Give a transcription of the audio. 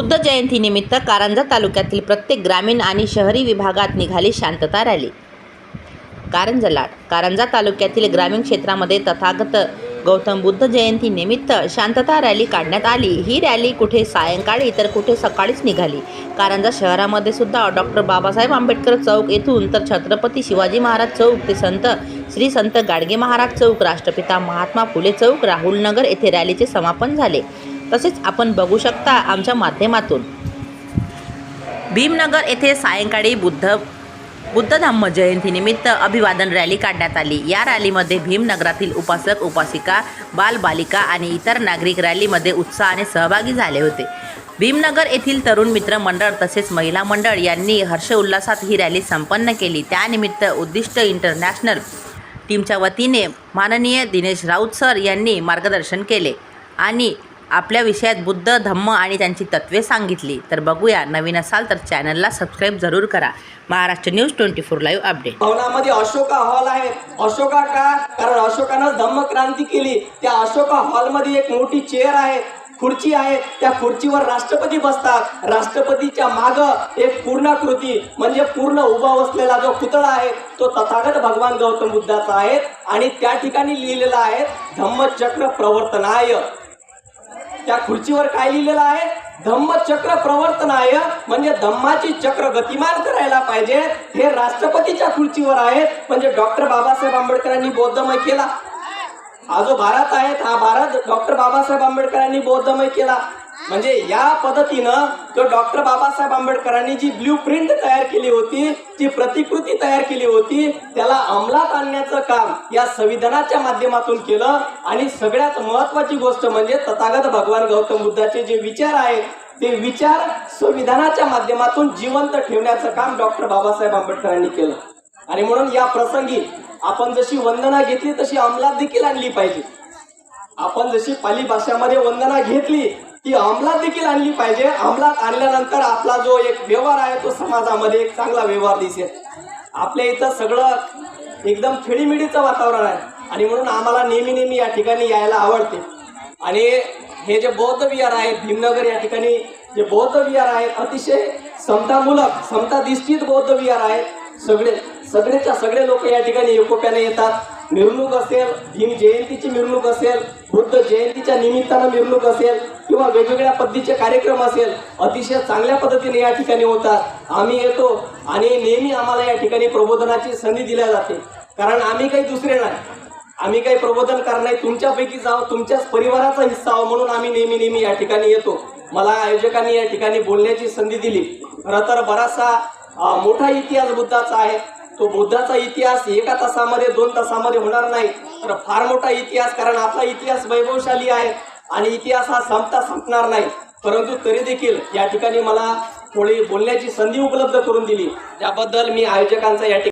बुद्ध जयंतीनिमित्त कारंजा तालुक्यातील प्रत्येक ग्रामीण आणि शहरी विभागात निघाली शांतता रॅली. कारंजा लाट कारंजा तालुक्यातील ग्रामीण क्षेत्रामध्ये तथागत गौतम बुद्ध जयंतीनिमित्त शांतता रॅली काढण्यात आली. ही रॅली कुठे सायंकाळी तर कुठे सकाळीच निघाली. कारंजा शहरामध्ये सुद्धा डॉक्टर बाबासाहेब आंबेडकर चौक येथून तर छत्रपती शिवाजी महाराज चौक ते संत श्री संत गाडगे महाराज चौक राष्ट्रपिता महात्मा फुले चौक राहुलनगर येथे रॅलीचे समापन झाले. तसेच आपण बघू शकता आमच्या माध्यमातून. भीमनगर येथे सायंकाळी बुद्ध बुद्ध धम्म जयंतीनिमित्त अभिवादन रॅली काढण्यात आली. या रॅलीमध्ये भीमनगरातील उपासक उपासिका बालबालिका आणि इतर नागरिक रॅलीमध्ये उत्साहाने सहभागी झाले होते. भीमनगर येथील तरुण मित्र मंडळ तसेच महिला मंडळ यांनी हर्षोल्लासात ही रॅली संपन्न केली. त्यानिमित्त उद्दिष्ट इंटरनॅशनल टीमच्या वतीने माननीय दिनेश राऊत सर यांनी मार्गदर्शन केले आणि आपल्या विषयात बुद्ध धम्म आणि त्यांची तत्त्वे सांगितली. तर बघूया नवीन असाल तर चॅनलला सबस्क्राईब जरूर करा. Maharashtra news twenty four live update भवनामध्ये अशोका हॉल आहे. अशोका का? कारण अशोकानं धम्म क्रांती केली. त्या अशोका हॉलमध्ये एक मोठी चेअर आहे खुर्ची आहे. त्या खुर्चीवर राष्ट्रपती बसतात. राष्ट्रपतीच्या माग एक पूर्णाकृती म्हणजे पूर्ण उभा बसलेला जो पुतळा आहे तो तथागत भगवान गौतम बुद्धाचा आहे. आणि त्या ठिकाणी लिहिलेला आहे धम्मचक्र प्रवर्तनाय. त्या खुर्चीवर काय लिहिलेलं आहे? धम्मचक्र प्रवर्तनाय म्हणजे धम्माची चक्र गतिमान करायला पाहिजे. हे राष्ट्रपतीच्या खुर्चीवर आहे. म्हणजे डॉक्टर बाबासाहेब आंबेडकरांनी बौद्धमय केला. हा जो भारत आहे हा भारत डॉक्टर बाबासाहेब आंबेडकरांनी बौद्धमय केला. म्हणजे या पद्धतीनं जो डॉक्टर बाबासाहेब आंबेडकरांनी जी ब्ल्यू प्रिंट तयार केली होती जी प्रतिकृती तयार केली होती त्याला अंमलात आणण्याचं काम या संविधानाच्या माध्यमातून केलं. आणि सगळ्यात महत्वाची गोष्ट म्हणजे तथागत भगवान गौतम बुद्धाचे जे विचार आहेत ते विचार संविधानाच्या माध्यमातून जिवंत ठेवण्याचं काम डॉक्टर बाबासाहेब आंबेडकरांनी केलं. आणि म्हणून या प्रसंगी आपण जशी वंदना घेतली तशी अंमलात देखील आणली पाहिजे. आपण जशी पाली भाषामध्ये वंदना घेतली ती अंमलात देखील आणली पाहिजे. अंमलात आणल्यानंतर आपला जो एक व्यवहार आहे तो समाजामध्ये एक चांगला व्यवहार दिसेल. आपल्या इथं सगळं एकदम खेळीमिळीचं वातावरण आहे. आणि म्हणून आम्हाला नेहमी नेहमी या ठिकाणी यायला आवडते. आणि हे जे बौद्ध विहार आहे भीमनगर या ठिकाणी जे बौद्ध विहार आहेत अतिशय समतामूलक समताधिष्ठित बौद्ध विहार आहेत सगळे सगळेच्या सगळे लोक या ठिकाणी एकोप्याने येतात. मिरवणूक असेल भीम जयंतीची मिरवणूक असेल बुद्ध जयंतीच्या निमित्तानं मिरवणूक असेल किंवा वेगवेगळ्या पद्धतीचे कार्यक्रम असेल अतिशय चांगल्या पद्धतीने या ठिकाणी होतात. आम्ही येतो आणि नेहमी आम्हाला या ठिकाणी प्रबोधनाची संधी दिल्या जाते. कारण आम्ही काही दुसरे नाही. आम्ही काही प्रबोधन करणार तुमच्यापैकी जावं तुमच्याच परिवाराचा हिस्सा आहो म्हणून आम्ही नेहमी नेहमी या ठिकाणी येतो. मला आयोजकांनी या ठिकाणी बोलण्याची संधी दिली. खरं तर बराचसा मोठा इतिहास बुद्धाचा आहे. तो बुद्धाचा इतिहास एका तासामध्ये दोन तासामध्ये होणार नाही. तर फार मोठा इतिहास कारण आपला इतिहास वैभवशाली आहे. आणि इतिहास हा संपता संपणार नाही. परंतु तरी देखील या ठिकाणी मला थोडी बोलण्याची संधी उपलब्ध करून दिली. त्याबद्दल मी आयोजकांचा या ठिकाणी